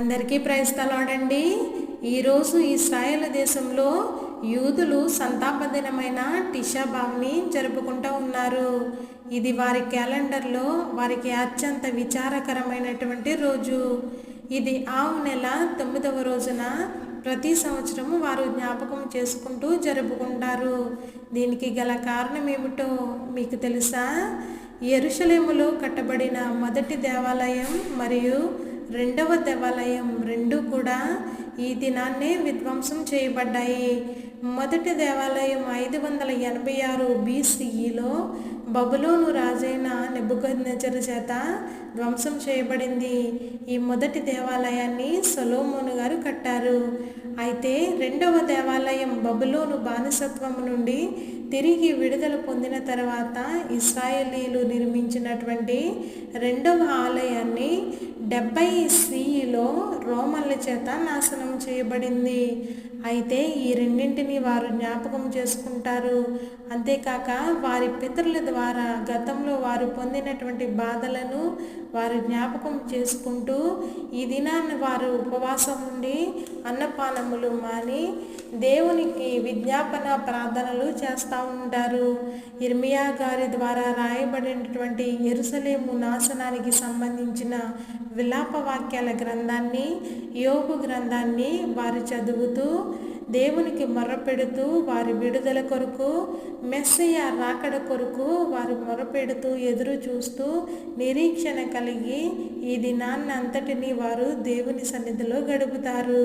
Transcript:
అందరికీ ప్రైస్తలాడండి ఈరోజు ఇస్రాయేల్ దేశంలో యూదులు సంతాప దినమైన టిషాబావ్ని జరుపుకుంటూ ఉన్నారు. ఇది వారి క్యాలెండర్లో వారికి అత్యంత విచారకరమైనటువంటి రోజు. ఇది ఆవు నెల తొమ్మిదవ రోజున ప్రతి సంవత్సరము వారు జ్ఞాపకం చేసుకుంటూ జరుపుకుంటారు. దీనికి గల కారణం ఏమిటో మీకు తెలుసా? ఎరుషలేములో కట్టబడిన మొదటి దేవాలయం మరియు రెండవ దేవాలయం రెండు కూడా ఈ దినాన్నే విధ్వంసం చేయబడ్డాయి. మొదటి దేవాలయం ఐదు వందల ఎనభై ఆరు బీసీఈలో బబులోను రాజైన నెబుకద్నెజరు చేత ధ్వంసం చేయబడింది. ఈ మొదటి దేవాలయాన్ని సొలోమోను గారు కట్టారు. అయితే రెండవ దేవాలయం బబులోను బానిసత్వం నుండి తిరిగి విడుదల పొందిన తర్వాత ఇస్రాయేలీలు నిర్మించినటువంటి రెండవ ఆలయాన్ని డెబ్బై సిఈలో రోమన్ల చేత నాశనం చేయబడింది. అయితే ఈ రెండింటిని వారు జ్ఞాపకం చేసుకుంటారు. అంతేకాక వారి పితరుల ద్వారా గతంలో వారు రకమైనటువంటి బాధలను వారు జ్ఞాపకం చేసుకుంటూ ఈ దినాన్ని వారు ఉపవాసం ఉండి అన్నపానములు మాని దేవునికి విజ్ఞాపన ప్రార్థనలు చేస్తూ ఉంటారు. ఇర్మియా గారి ద్వారా రాయబడినటువంటి ఎరుసలేము నాశనానికి సంబంధించిన విలాప వాక్యాల గ్రంథాన్ని యోగు గ్రంథాన్ని వారు చదువుతూ దేవునికి మొరపెడుతూ వారి విడుదల కొరకు మెస్సయ్య రాకడ కొరకు వారు మొరపెడుతూ ఎదురు చూస్తూ నిరీక్షణ కలిగి ఈ దినాన్నంతటినీ వారు దేవుని సన్నిధిలో గడుపుతారు.